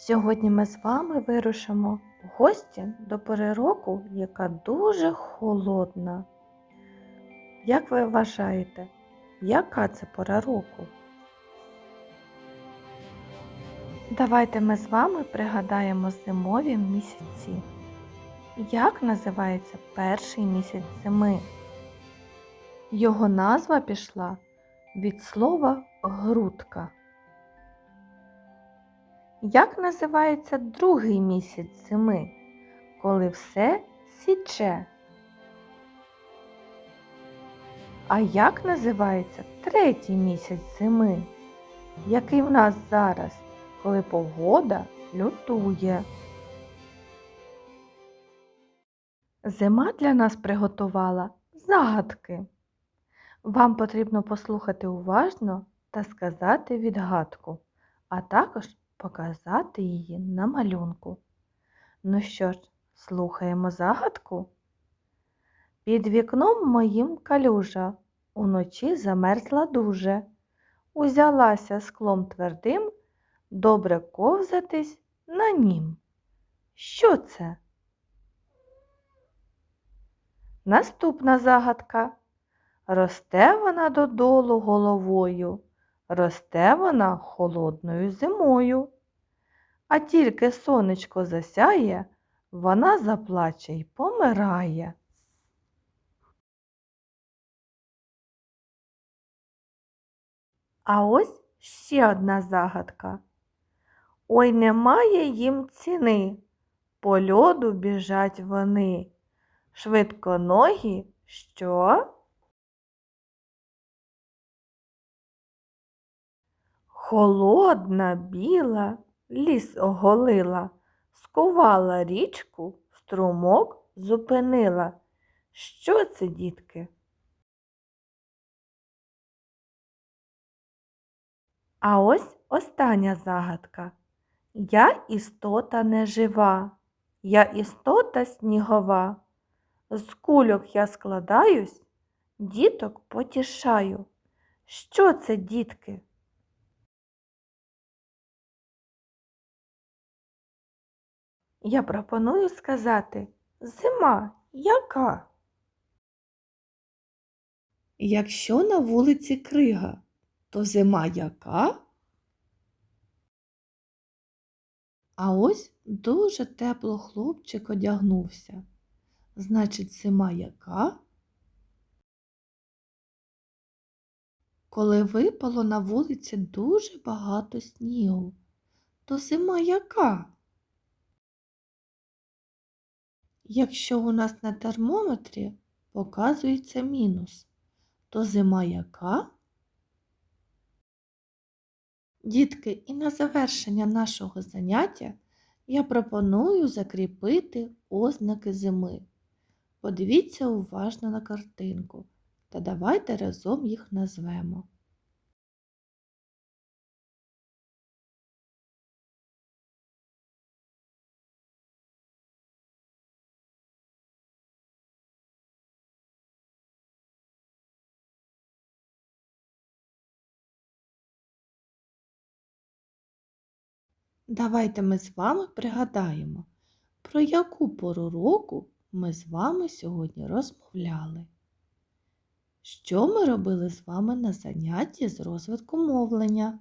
Сьогодні ми з вами вирушимо в гості до пори року, яка дуже холодна. Як ви вважаєте, яка це пора року? Давайте ми з вами пригадаємо зимові місяці. Як називається перший місяць зими? Його назва пішла від слова грудка. Як називається другий місяць зими, коли все січе? А як називається третій місяць зими, який в нас зараз, коли погода лютує? Зима для нас приготувала загадки. Вам потрібно послухати уважно та сказати відгадку, а також показати її на малюнку. Ну що ж, слухаємо загадку. Під вікном моїм калюжа уночі замерзла дуже. Узялася склом твердим, добре ковзатись на нім. Що це? Наступна загадка. Росте вона додолу головою, росте вона холодною зимою. А тільки сонечко засяє, вона заплаче й помирає. А ось ще одна загадка. Ой немає їм ціни, по льоду біжать вони. Швидконогі що? Холодна, біла, ліс оголила, скувала річку, струмок зупинила. Що це, дітки? А ось остання загадка. Я істота нежива, я істота снігова. З кульок я складаюсь, діток потішаю. Що це, дітки? Я пропоную сказати зима яка? Якщо на вулиці крига, то зима яка? А ось дуже тепло хлопчик одягнувся. Значить, зима яка? Коли випало на вулиці дуже багато снігу, то зима яка? Якщо у нас на термометрі показується мінус, то зима яка? Дітки, і на завершення нашого заняття я пропоную закріпити ознаки зими. Подивіться уважно на картинку та давайте разом їх назвемо. Давайте ми з вами пригадаємо, про яку пору року ми з вами сьогодні розмовляли. Що ми робили з вами на занятті з розвитку мовлення?